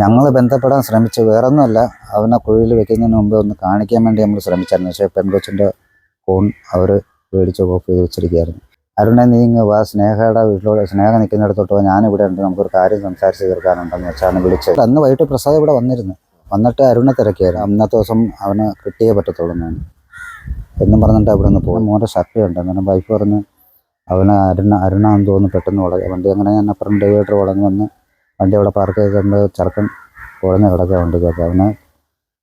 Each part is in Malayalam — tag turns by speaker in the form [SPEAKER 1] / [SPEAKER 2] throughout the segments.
[SPEAKER 1] ഞങ്ങൾ ബന്ധപ്പെടാൻ ശ്രമിച്ചു വേറൊന്നുമല്ല. അവനെ കുഴിയിൽ വെക്കുന്നതിന് മുമ്പ് ഒന്ന് കാണിക്കാൻ വേണ്ടി നമ്മൾ ശ്രമിച്ചായിരുന്നു. പക്ഷേ പെൺകൊച്ചിന്റെ ഫോൺ അവർ മേടിച്ച് ഓഫ് ചെയ്ത് വെച്ചിരിക്കുകയായിരുന്നു. അരുണെ നീ ഇങ്ങ് വാ. സ്നേഹയുടെ വീട്ടിലൂടെ സ്നേഹ നിൽക്കുന്നിടത്തോട്ട് വാ. ഞാനിവിടെ ഉണ്ട്. നമുക്കൊരു കാര്യം സംസാരിച്ച് തീർക്കാനുണ്ടെന്ന് വെച്ചാണ് വിളിച്ചത്. അന്ന് വൈകിട്ട് പ്രസാദ് ഇവിടെ വന്നിരുന്നു. വന്നിട്ട് അരുണെ തിരക്കിയായിരുന്നു. അന്നത്തെ ദിവസം അവന് കിട്ടിയേ പറ്റത്തുള്ളൂ ഞാൻ എന്നും പറഞ്ഞിട്ട് അവിടെ നിന്ന് പോകും മോന്റെ ഷർട്ടുണ്ട് അന്നേരം വൈഫ് പറഞ്ഞ് അവന് അരുണ അരുണാന്ന് തോന്നുന്നു പെട്ടെന്ന് വളരെ വണ്ടി അങ്ങനെ ഞാൻ അപ്പുറം ഡിവൈഡർ ഉടങ്ങി വന്ന് വണ്ടി അവിടെ പാർക്ക് ചെയ്തിട്ടുണ്ട് ചെറുക്കൻ കുഴഞ്ഞ് കിടക്കുക വണ്ടിക്കകത്ത് അവന്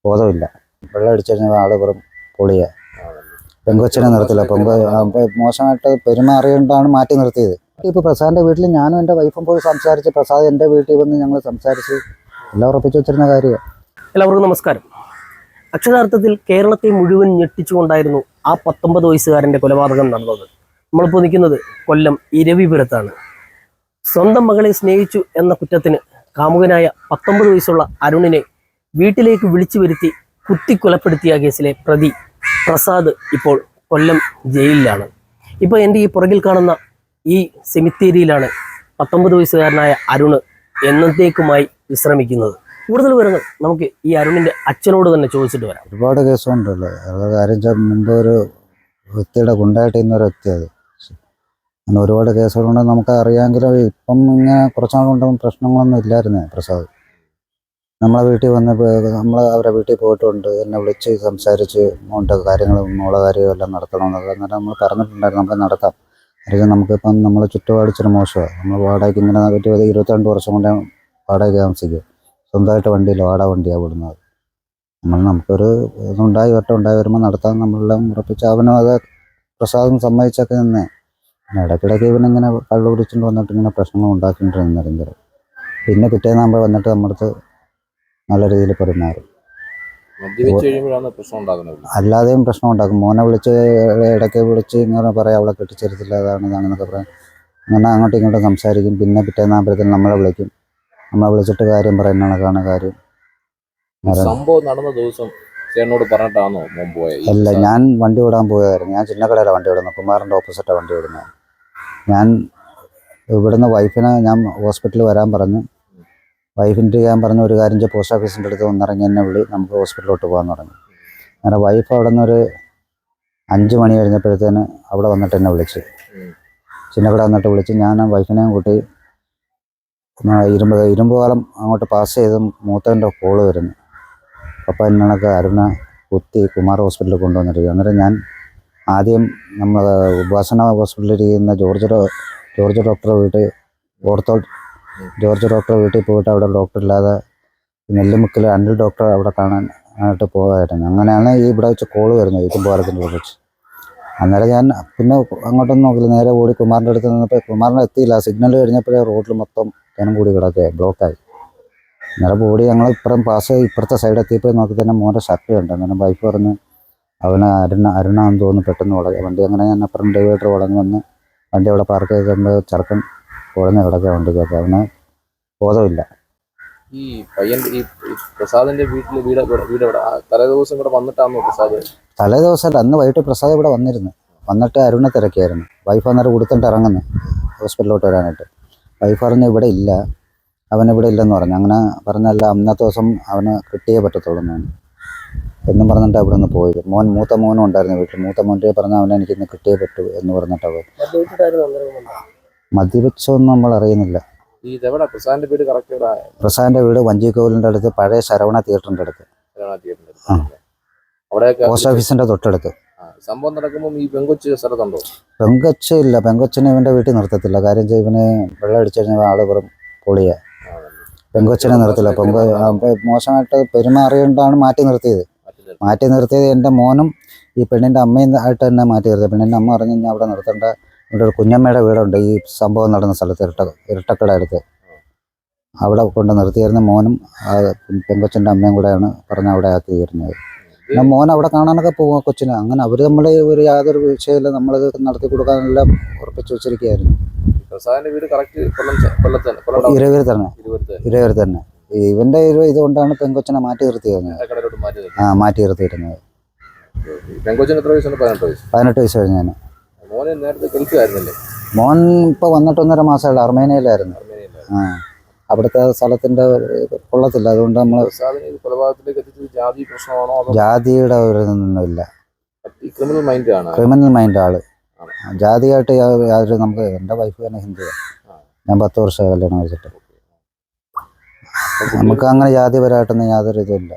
[SPEAKER 1] ബോധമില്ല. വെള്ളം അടിച്ചു കഴിഞ്ഞാൽ ആൾ വെറും പൊളിയ. പെങ്കൊച്ചിനെ നിർത്തില്ല. പെങ്കൊ മോശമായിട്ട് പെരുമാറിയോണ്ടാണ് മാറ്റി നിർത്തിയത്. ഇപ്പോൾ പ്രസാദിന്റെ വീട്ടിൽ ഞാനും എന്റെ വൈഫും പോയി സംസാരിച്ച് പ്രസാദ് എന്റെ വീട്ടിൽ വന്ന് ഞങ്ങൾ സംസാരിച്ച് എല്ലാം ഉറപ്പിച്ചു വെച്ചിരുന്ന കാര്യമാണ്
[SPEAKER 2] എല്ലാവർക്കും നമസ്കാരം. അക്ഷരാർത്ഥത്തിൽ കേരളത്തെ മുഴുവൻ ഞെട്ടിച്ചുകൊണ്ടായിരുന്നു ആ പത്തൊമ്പത് വയസ്സുകാരന്റെ കൊലപാതകം നടന്നത്. നമ്മളിപ്പോൾ നിൽക്കുന്നത് കൊല്ലം ഇരവിപുരത്താണ്. സ്വന്തം മകളെ സ്നേഹിച്ചു എന്ന കുറ്റത്തിന് കാമുകനായ പത്തൊമ്പത് വയസ്സുള്ള അരുണിനെ വീട്ടിലേക്ക് വിളിച്ചു വരുത്തി കുത്തിക്കൊലപ്പെടുത്തിയ കേസിലെ പ്രതി പ്രസാദ് ഇപ്പോൾ കൊല്ലം ജയിലിലാണ്. ഇപ്പോൾ എന്റെ ഈ പുറകിൽ കാണുന്ന ഈ സെമിത്തേരിയിലാണ് പത്തൊമ്പത് വയസ്സുകാരനായ അരുണ് എന്നത്തേക്കുമായി വിശ്രമിക്കുന്നത്. കൂടുതൽ വിവരങ്ങൾ നമുക്ക് ഈ അരുണിന്റെ അച്ഛനോട് തന്നെ ചോദിച്ചിട്ട് വരാം.
[SPEAKER 1] ഒരുപാട് കേസുണ്ടല്ലോ? കാര്യം മുമ്പ് ഒരു വ്യക്തിയുടെ ഗുണ്ടായിട്ട് ഇന്നൊരു വ്യക്തി അത്. അങ്ങനെ ഒരുപാട് കേസുകളുണ്ട്. നമുക്ക് അറിയാമെങ്കിലും ഇപ്പം ഇങ്ങനെ കുറച്ചാൾ കൊണ്ട് പ്രശ്നങ്ങളൊന്നും ഇല്ലായിരുന്നേ പ്രസാദ്. നമ്മളെ വീട്ടിൽ വന്ന് നമ്മൾ അവരെ വീട്ടിൽ പോയിട്ടുണ്ട്. എന്നെ വിളിച്ച് സംസാരിച്ച് കൊണ്ട് കാര്യങ്ങൾ മോളെ കാര്യവും എല്ലാം നടത്തണമെന്നൊക്കെ അന്നേരം നമ്മൾ പറഞ്ഞിട്ടുണ്ടായിരുന്നു നമുക്ക് നടത്താം. അല്ലെങ്കിൽ നമുക്കിപ്പം നമ്മൾ ചുറ്റുപാട് ഇച്ചിരി മോശമാണ്. നമ്മൾ വാടകയ്ക്ക് ഇങ്ങനെ ഒരു ഇരുപത്തിരണ്ട് വർഷം കൊണ്ട് വാടക താമസിക്കും. സ്വന്തമായിട്ട് വണ്ടിയില്ല. വാടക വണ്ടിയാണ് വിടുന്നത്. നമ്മൾ നമുക്കൊരു ഇതുണ്ടായി വട്ടം ഉണ്ടായി വരുമ്പോൾ നടത്താൻ നമ്മളെല്ലാം ഉറപ്പിച്ച് അവനും അത് പ്രസാദം സമ്മതിച്ചൊക്കെ നിന്നേ. ഇടയ്ക്കിടയ്ക്ക് ഇവനിങ്ങനെ കള്ളു പിടിച്ചുകൊണ്ട് വന്നിട്ട് ഇങ്ങനെ പ്രശ്നങ്ങൾ ഉണ്ടാക്കിയിട്ടുണ്ട് നിരന്തരം. പിന്നെ പിറ്റേന്നാകുമ്പോൾ വന്നിട്ട് നമ്മുടെ അടുത്ത് നല്ല രീതിയിൽ പെരുമാറും. അല്ലാതെയും പ്രശ്നം ഉണ്ടാക്കും. മോനെ വിളിച്ച് ഇടയ്ക്ക് വിളിച്ച് ഇങ്ങനെ പറയാം അവളെ കെട്ടിച്ചേരത്തില്ല അതാണ് ഇതാണെന്നൊക്കെ പറയാം. അങ്ങനെ അങ്ങോട്ടും ഇങ്ങോട്ടും സംസാരിക്കും. പിന്നെ പിറ്റേന്നാകുമ്പോഴത്തേനും നമ്മളെ വിളിക്കും. നമ്മളെ വിളിച്ചിട്ട് കാര്യം പറയുന്ന കണക്കാണ് കാര്യം.
[SPEAKER 3] സംഭവം നടന്ന ദിവസം ചേട്ടനോട് പറഞ്ഞിട്ടാണോ പോയത്
[SPEAKER 1] അല്ല ഞാൻ വണ്ടി വിടാൻ പോയതായിരുന്നു. ഞാൻ ചിന്നക്കടയിലാണ് വണ്ടി വിടുന്നത് കുമാറിന്റെ ഓപ്പോസിറ്റാണ് വണ്ടി വിടുന്നത് ഞാൻ ഇവിടുന്ന് വൈഫിനെ ഞാൻ ഹോസ്പിറ്റലിൽ വരാൻ പറഞ്ഞു. വൈഫിന്റെ ഞാൻ പറഞ്ഞ ഒരു കാര്യം പോസ്റ്റ് ഓഫീസിന്റെ അടുത്ത് ഒന്നിറങ്ങി എന്നെ വിളി നമുക്ക് ഹോസ്പിറ്റലിലോട്ട് പോകാമെന്ന് പറഞ്ഞു അങ്ങനെ വൈഫ് അവിടെ നിന്ന് ഒരു അഞ്ച് മണി കഴിഞ്ഞപ്പോഴത്തേന് അവിടെ വന്നിട്ട് എന്നെ വിളിച്ച്. ചിന്നക്കട വന്നിട്ട് വിളിച്ച് ഞാൻ വൈഫിനെയും കൂട്ടി ഇരുമ്പ് പാലം അങ്ങോട്ട് പാസ് ചെയ്ത് മൂത്തവന്റെ കോൾ വരുന്നു. അപ്പോൾ എന്നൊക്കെ അരുണ കുത്തി കുമാർ ഹോസ്പിറ്റലിൽ കൊണ്ടുവന്നിട്ട് അന്നേരം ഞാൻ ആദ്യം നമ്മൾ ഉപാസന ഹോസ്പിറ്റലിൽ ഇരിക്കുന്ന ജോർജ് ജോർജ് ഡോക്ടറെ വീട്ടിൽ ഓർത്തോ ജോർജ് ഡോക്ടറെ വീട്ടിൽ പോയിട്ട് അവിടെ ഡോക്ടർ ഇല്ലാതെ നെല്ലിമുക്കിൽ അനിൽ ഡോക്ടറെ അവിടെ കാണാൻ ആയിട്ട് അങ്ങനെയാണ് ഈ ഇവിടെ വെച്ച് കോൾ വരുന്നത് ഇതുംപാലത്തിന്റെ കുറിച്ച് അന്നേരം ഞാൻ പിന്നെ അങ്ങോട്ടൊന്നും നോക്കില്ല നേരെ ഓടി കുമാറിന്റെ അടുത്ത് നിന്നപ്പോൾ കുമാറിനെ എത്തിയില്ല. സിഗ്നൽ കഴിഞ്ഞപ്പോഴേ റോഡിൽ മൊത്തം ജനം കൂടി കിടക്കുക ബ്ലോക്കായി അന്നേരം ഓടി ഞങ്ങൾ ഇപ്പുറം പാസ് ഇപ്പുറത്തെ സൈഡ് എത്തിയപ്പോൾ നോക്കി തന്നെ മോന്റെ ഷർട്ട് ഉണ്ട് അന്നേരം വൈഫ് പറഞ്ഞ് അവന് അരുണ അരുണാന്ന് തോന്നുന്നു പെട്ടെന്ന് വളരെ വണ്ടി അങ്ങനെ ഞാൻ അപ്പുറം ഡിവൈഡർ വളഞ്ഞ് വന്ന് വണ്ടി അവിടെ പാർക്ക് ചെയ്തുകൊണ്ട് ചെറുക്കൻ കുഴഞ്ഞ് കിടക്കുക വണ്ടിക്കകത്ത് അവന് ബോധമില്ല.
[SPEAKER 3] ഈ പയ്യൻ ഈ പ്രസാദിന്റെ വീട്ടിൽ വീട് വീട് എവിടെ? തലേ ദിവസം ഇവിടെ വന്നിട്ടാണോ പ്രസാദ്?
[SPEAKER 1] തലേ ദിവസം അന്ന് വൈകിട്ട് പ്രസാദ് ഇവിടെ വന്നിരുന്നു. വന്നിട്ട് അരുണ തിരക്കിയായിരുന്നു. വൈഫ് അന്നേരം കൊടുത്തിട്ട് ഇറങ്ങുന്നു. ഹോസ്പിറ്റലിലോട്ട് വരാനായിട്ട്. വൈഫ് പറഞ്ഞു ഇവിടെ ഇല്ല. അവൻ ഇവിടെ ഇല്ലെന്ന് പറഞ്ഞു. അങ്ങനെ പറഞ്ഞല്ല അന്നത്തെ ദിവസം അവന് കിട്ടിയേ പറ്റത്തുള്ളൂ ഞാൻ എന്നും പറഞ്ഞിട്ട് അവിടെ നിന്ന് പോയത്. മോൻ മൂത്ത മോനും ഉണ്ടായിരുന്നു വീട്ടിൽ. മൂത്ത മോന്റെ പറഞ്ഞ അവനെ എനിക്ക് ഇന്ന് കിട്ടിയേ പറ്റൂ എന്ന് പറഞ്ഞിട്ടാണ് പോയത്. മദ്യപിച്ചൊന്നും നമ്മൾ അറിയുന്നില്ല.
[SPEAKER 3] പ്രസാദിന്റെ വീട്
[SPEAKER 1] പ്രസാദിന്റെ വീട് വഞ്ചിക്കോവിലിന്റെ അടുത്ത് പഴയ ശരവണ
[SPEAKER 3] തിയേറ്ററിന്റെ അടുത്ത്.
[SPEAKER 1] പോസ്റ്റ് ഓഫീസിന്റെ തൊട്ടടുത്ത്.
[SPEAKER 3] സംഭവം നടക്കുമ്പോൾ ഈ പെങ്കൊച്ച് സ്ഥലത്തുണ്ടോ?
[SPEAKER 1] പെങ്കൊച്ച് ഇല്ല. പെങ്കൊച്ചിനെ ഇവന്റെ വീട്ടിൽ നിർത്തത്തില്ല. കാര്യം ഇവന് വെള്ളം അടിച്ചു കഴിഞ്ഞാൽ ആൾ വെറും പൊളിയ. പെങ്കൊച്ചിനെ നിർത്തില്ല. പെങ്കൊ മോശമായിട്ട് പെരുമാറിയോണ്ടാണ് മാറ്റി നിർത്തിയത്.
[SPEAKER 3] മറ്റേ
[SPEAKER 1] നിർത്തിയത് എന്റെ മോനും ഈ പെണ്ണിന്റെ അമ്മയും ആയിട്ട് തന്നെ മാറ്റി നിർത്തിയത്. പെണ്ണിന്റെ അമ്മ പറഞ്ഞു കഴിഞ്ഞാൽ അവിടെ നിർത്തേണ്ട. ഇവിടെ ഒരു കുഞ്ഞമ്മയുടെ വീടുണ്ട്. ഈ സംഭവം നടന്ന സ്ഥലത്ത് ഇരട്ട ഇരട്ടക്കട അടുത്ത്. അവിടെ കൊണ്ട് നിർത്തിയിരുന്ന മോനും ആ പെങ്കൊച്ചിന്റെ അമ്മയും കൂടെയാണ് പറഞ്ഞ് അവിടെ ആക്കി തീരുന്നത് പിന്നെ മോൻ അവിടെ കാണാനൊക്കെ പോകും കൊച്ചിനെ. അങ്ങനെ അവർ നമ്മൾ ഒരു യാതൊരു വിഷയമില്ല. നമ്മളത് നടത്തി കൊടുക്കാനെല്ലാം ഉറപ്പിച്ച് വെച്ചിരിക്കുകയായിരുന്നു. ഇരവർ തന്നെ ഇരവർ തന്നെ. ഇവന്റെ ഒരു ഇതുകൊണ്ടാണ് പെങ്കൊച്ചനെ മാറ്റി നിർത്തിയത്
[SPEAKER 3] കടയിലോട്ട് മാറ്റി നിർത്തി.
[SPEAKER 1] ആ മാറ്റി നിർത്തിയിരുന്നത്.
[SPEAKER 3] പതിനെട്ട് വയസ്സ്. കഴിഞ്ഞു
[SPEAKER 1] മോൻ ഇപ്പൊ വന്നിട്ട് ഒന്നര മാസമുള്ള അർമേനിയയിലായിരുന്നു. ആ അവിടുത്തെ സ്ഥലത്തിന്റെ കൊള്ളത്തില്ല. അതുകൊണ്ട് നമ്മൾ ജാതിയുടെ ഒരു ഇതൊന്നുമില്ല
[SPEAKER 3] ക്രിമിനൽ മൈൻഡ് ആണ്?
[SPEAKER 1] ക്രിമിനൽ മൈൻഡ് ആൾ. ജാതിയായിട്ട് യാതൊരു നമുക്ക് എന്റെ വൈഫ് തന്നെ ഹിന്ദുവാണ് ഞാൻ പത്ത് വർഷമായി കല്യാണം കഴിച്ചിട്ട്. നമുക്ക് അങ്ങനെ ജാതിപരമായിട്ടൊന്നും യാതൊരു ഇതുമില്ല.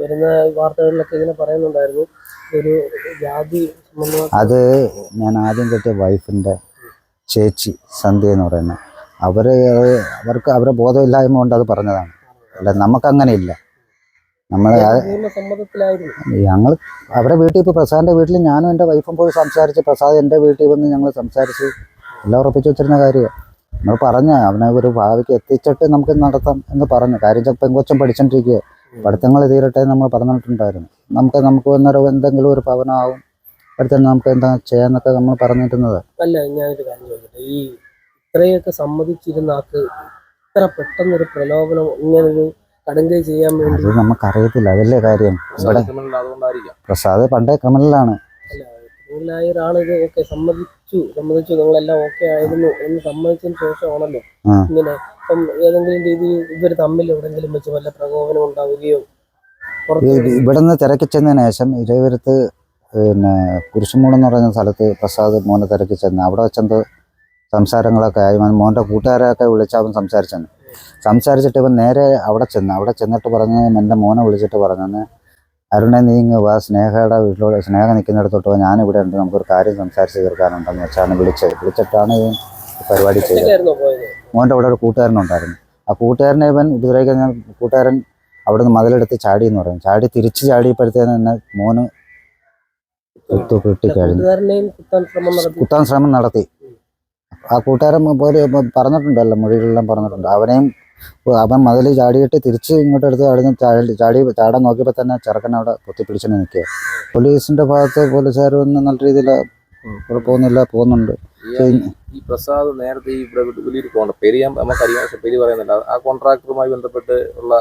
[SPEAKER 2] വരുന്ന വാർത്തകളിലൊക്കെ ഇങ്ങനെ പറയുന്നുണ്ടായിരുന്നു ഒരു ജാതി
[SPEAKER 1] അത് ഞാൻ ആദ്യം കെട്ടിയ വൈഫിന്റെ ചേച്ചി സന്ധ്യ എന്ന് പറയുന്നത് അവർ അവർക്ക് അവരെ ബോധമില്ലായ്മ കൊണ്ട് അത് പറഞ്ഞതാണ്. അല്ല നമുക്കങ്ങനെ ഇല്ല നമ്മൾ ഞങ്ങൾ അവരെ വീട്ടിൽ ഇപ്പോൾ പ്രസാദിന്റെ വീട്ടിൽ ഞാനും എന്റെ വൈഫും പോയി സംസാരിച്ച് പ്രസാദ് എന്റെ വീട്ടിൽ വന്ന് ഞങ്ങൾ സംസാരിച്ച് എല്ലാം ഉറപ്പിച്ചു വെച്ചിരുന്ന കാര്യമാണ്. നമ്മൾ പറഞ്ഞ അവനെ ഒരു ഭാവിക്ക് എത്തിച്ചിട്ട് നമുക്ക് നടത്താം എന്ന് പറഞ്ഞു. കാര്യം പെങ്കൊച്ചം പഠിച്ചോണ്ടിരിക്കുക പഠിത്തങ്ങൾ തീരട്ടെ നമ്മൾ പറഞ്ഞിട്ടുണ്ടായിരുന്നു. നമുക്ക് നമുക്ക് വന്നൊരു എന്തെങ്കിലും ഒരു ഭവനമാവും. അടുത്ത നമുക്ക് എന്താ ചെയ്യാന്നൊക്കെ നമ്മൾ പറഞ്ഞിരുന്നത്.
[SPEAKER 2] അല്ല ഞാനൊരു കാര്യം ചോദിക്കട്ടെ. ഈ ഇത്രയൊക്കെ സമ്മതിച്ചിരുന്ന ആൾക്ക് ഇത്ര പെട്ടെന്നൊരു പ്രലോഭനം ഇങ്ങനൊരു കടുങ്കൈ ചെയ്യാൻ വേണ്ടി
[SPEAKER 1] നമുക്ക് അറിയത്തില്ല അതല്ലേ കാര്യം? ഇവിടെ പ്രസാദ് പണ്ടേ ക്രിമിനലാണ്.
[SPEAKER 2] അല്ല ഒരാളിത് ഓക്കെ സമ്മതിച്ചു സമ്മതിച്ചു നിങ്ങളെല്ലാം ഓക്കെ ആയിരുന്നു എന്ന് സമ്മതിച്ചതിന് ശേഷമാണല്ലോ. ഇങ്ങനെ ഇപ്പം ഏതെങ്കിലും രീതിയിൽ ഇവർ തമ്മിൽ എവിടെയെങ്കിലും വെച്ച് വല്ല പ്രകോപനം ഉണ്ടാവുകയോ
[SPEAKER 1] ഇവിടുന്ന് തിരക്കി ചെന്നതിന് ശേഷം ഇരവിരുത്ത് പിന്നെ കുരിശുമൂട് എന്ന് പറയുന്ന സ്ഥലത്ത് പ്രസാദ് മോനെ തിരക്കി ചെന്ന്. അവിടെ വെച്ചെന്തോ സംസാരങ്ങളൊക്കെ ആയി. മോന്റെ കൂട്ടുകാരെയൊക്കെ വിളിച്ച് അവൻ സംസാരിച്ചെന്ന്. സംസാരിച്ചിട്ട് ഇവൻ നേരെ അവിടെ ചെന്ന്. അവിടെ ചെന്നിട്ട് പറഞ്ഞ് എന്റെ മോനെ വിളിച്ചിട്ട് പറഞ്ഞെന്ന് അരുണെ നീ ഇങ്ങ് വാ. സ്നേഹയുടെ വീട്ടിലൂടെ സ്നേഹ നിൽക്കുന്നിടത്തോട്ട് വാ. ഞാനിവിടെ ഉണ്ട്. നമുക്കൊരു കാര്യം സംസാരിച്ച് തീർക്കാനുണ്ടെന്ന് വെച്ചാണ് വിളിച്ചത്. വിളിച്ചിട്ടാണ് ഈ പരിപാടി ചെയ്തത്. മോന്റെ അവിടെ ഒരു കൂട്ടുകാരനുണ്ടായിരുന്നു. ആ കൂട്ടുകാരനെ ഇവൻ ഞാൻ കൂട്ടുകാരൻ അവിടുന്ന് മതിലെടുത്ത് ചാടി എന്ന് പറയും. ചാടി തിരിച്ച് ചാടിയപ്പോഴത്തേന് തന്നെ മോന് കുത്തു കിട്ടിക്കഴിഞ്ഞു.
[SPEAKER 2] കൂട്ടുകാരനെയും കുത്താൻ ശ്രമം നടത്തി.
[SPEAKER 1] കുത്താൻ ശ്രമം നടത്തി. ആ കൂട്ടുകാരൻ പോലെ പറഞ്ഞിട്ടുണ്ടല്ലോ മൊഴികളെല്ലാം പറഞ്ഞിട്ടുണ്ട്. അവനെയും അവൻ മതിൽ ചാടിയിട്ട് തിരിച്ച് ഇങ്ങോട്ട് എടുത്ത് ചാടി ചാടി ചാടാൻ നോക്കിയപ്പോൾ തന്നെ ചെറുക്കൻ അവിടെ കുത്തിപ്പിടിച്ചു നിൽക്കുക. പോലീസിന്റെ ഭാഗത്ത് പോലീസുകാർ ഒന്ന് നല്ല രീതിയിൽ കുഴപ്പമൊന്നുമില്ല പോകുന്നുണ്ട്.
[SPEAKER 3] ഈ പ്രസാദ് നേരത്തെ ഈ വലിയൊരു കോൺട്രാക്ട് പേര് ഞാൻ നമുക്കറിയാം പക്ഷെ പേര് പറയുന്നില്ല. ആ കോൺട്രാക്ടറുമായി ബന്ധപ്പെട്ട് ഉള്ള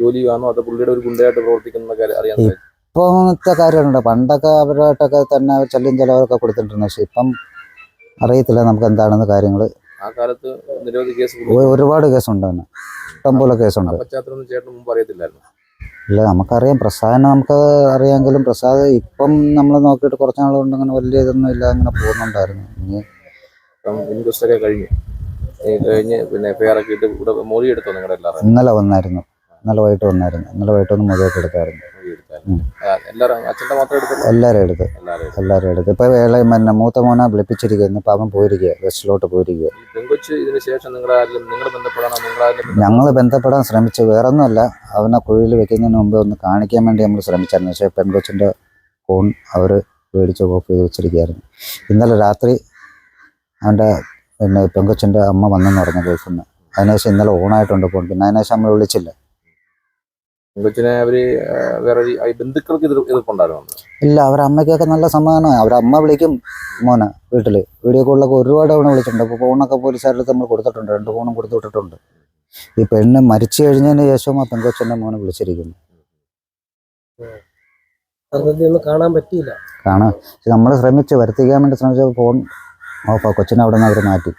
[SPEAKER 3] ജോലിയാണോ അത് പുള്ളിയുടെ ഒരു ഗുണ്ടയായിട്ട് പ്രവർത്തിക്കുന്ന അറിയാൻ
[SPEAKER 1] ഇപ്പോഴത്തെ കാര്യമുണ്ട്? പണ്ടൊക്കെ അവരായിട്ടൊക്കെ തന്നെ ചെല്ലും ചിലവരൊക്കെ കൊടുത്തിട്ടുണ്ട് പക്ഷെ ഇപ്പം അറിയത്തില്ല നമുക്ക് എന്താണെന്ന് കാര്യങ്ങൾ
[SPEAKER 3] ആ കാലത്ത് നിരവധി കേസ്
[SPEAKER 1] ഒരുപാട് കേസുണ്ട് അവന് ഇഷ്ടം പോലെ കേസുണ്ട്.
[SPEAKER 3] പശ്ചാത്തലം ചേട്ടന് മുമ്പ് അറിയത്തില്ലായിരുന്നു.
[SPEAKER 1] ഇല്ല നമുക്കറിയാം. പ്രസാദിനെ നമുക്ക് അറിയാമെങ്കിലും പ്രസാദ് ഇപ്പം നമ്മൾ നോക്കിയിട്ട് കുറച്ച് നാൾ കൊണ്ട് അങ്ങനെ വലിയ ഇതൊന്നും ഇല്ല അങ്ങനെ പോകുന്നുണ്ടായിരുന്നു. ഇനി
[SPEAKER 3] ഇൻക്വസ്റ്റ് ഒക്കെ കഴിഞ്ഞ് കഴിഞ്ഞ് പിന്നെ എഫ്ഐആർ ഒക്കെ ഇട്ട് ഇവിടെ മൊഴി എടുത്തോ നിങ്ങളുടെ എല്ലാവരും
[SPEAKER 1] ഇന്നലെ വന്നായിരുന്നു. ഇന്നലെ വൈകിട്ട് വന്നായിരുന്നു. ഇന്നലെ വൈകിട്ട് ഒന്ന് മുഴുവൻ എടുത്തായിരുന്നു.
[SPEAKER 3] എല്ലാരും എല്ലാവരും
[SPEAKER 1] എടുത്ത്.
[SPEAKER 3] എല്ലാവരും
[SPEAKER 1] എല്ലാവരും എടുത്ത്. ഇപ്പൊ വേള പിന്നെ മൂത്ത മോന വിളിപ്പിച്ചിരിക്കുന്നു ഇപ്പം അവൻ പോയിരിക്കുക വെസ്റ്റിലോട്ട് പോയിരിക്കുക ഞങ്ങൾ ബന്ധപ്പെടാൻ ശ്രമിച്ചു. വേറൊന്നുമല്ല. അവനെ കുഴിയിൽ വെക്കുന്നതിന് മുമ്പ് ഒന്ന് കാണിക്കാൻ വേണ്ടി നമ്മൾ ശ്രമിച്ചായിരുന്നു. പക്ഷേ പെൺകൊച്ചിന്റെ ഫോൺ അവർ മേടിച്ച് ഓഫ് ചെയ്ത് വെച്ചിരിക്കുകയായിരുന്നു. ഇന്നലെ രാത്രി അവന്റെ പിന്നെ പെൺകൊച്ചിന്റെ അമ്മ വന്നെന്ന് പറഞ്ഞു ഗൾഫിൽ നിന്ന്. അതിനുശേഷം ഇന്നലെ ഓണായിട്ടുണ്ട് ഫോൺ. പിന്നെ അതിനുശേഷം നമ്മൾ വിളിച്ചില്ല.
[SPEAKER 3] പെങ്കൊച്ചിനെ അവർ വേറെ ബന്ധുക്കൾക്ക് എതിർ എതിർപ്പുണ്ടായിരുന്നു?
[SPEAKER 1] ഇല്ല അവരമ്മയ്ക്കൊക്കെ അമ്മയ്ക്കൊക്കെ നല്ല സമ്മാനമാണ് അവരെ അമ്മ വിളിക്കും മോനെ വീട്ടിൽ. വീഡിയോ കോളിലൊക്കെ ഒരുപാട് തവണ വിളിച്ചിട്ടുണ്ട്. അപ്പോൾ ഫോണൊക്കെ പോലീസുകാരുടെ നമ്മൾ കൊടുത്തിട്ടുണ്ട്. രണ്ട് ഫോണും കൊടുത്തു വിട്ടിട്ടുണ്ട്. ഈ പെണ്ണ് മരിച്ചു കഴിഞ്ഞതിന് ശേഷം ആ പെൺകൊച്ചിന്റെ മോനെ വിളിച്ചിരിക്കുന്നു.
[SPEAKER 2] കാണാൻ പറ്റിയില്ല.
[SPEAKER 1] കാണാൻ നമ്മൾ ശ്രമിച്ചു വരുത്തിക്കാൻ വേണ്ടി ശ്രമിച്ചപ്പോൾ ഫോൺ ഓഫാ കൊച്ചിനെ അവിടെ നിന്ന് അവർ മാറ്റി.